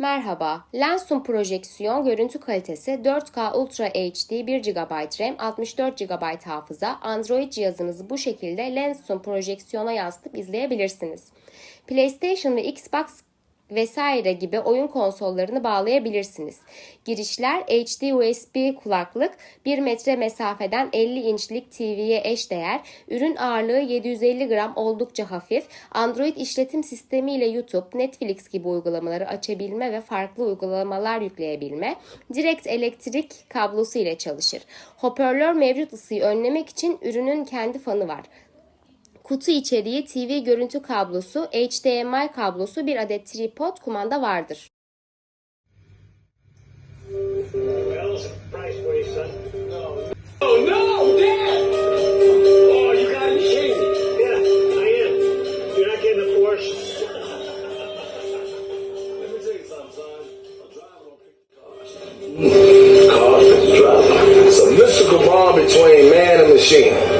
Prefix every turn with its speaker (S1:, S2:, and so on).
S1: Merhaba, Lensum projeksiyon görüntü kalitesi 4K Ultra HD 1 GB RAM 64 GB hafıza Android cihazınızı bu şekilde Lensum projeksiyona yansıtıp izleyebilirsiniz. PlayStation ve Xbox vesaire gibi oyun konsollarını bağlayabilirsiniz. Girişler HD USB kulaklık 1 metre mesafeden 50 inçlik TV'ye eşdeğer, ürün ağırlığı 750 gram oldukça hafif, Android işletim sistemi ile YouTube, Netflix gibi uygulamaları açabilme ve farklı uygulamalar yükleyebilme, direkt elektrik kablosu ile çalışır. Hoparlör mevcut ısıyı önlemek için ürünün kendi fanı var. Kutu içeriği TV görüntü kablosu, HDMI kablosu, bir adet tripod, kumanda vardır.
S2: Oh! Oh.
S3: It's a mystical bond between man and machine.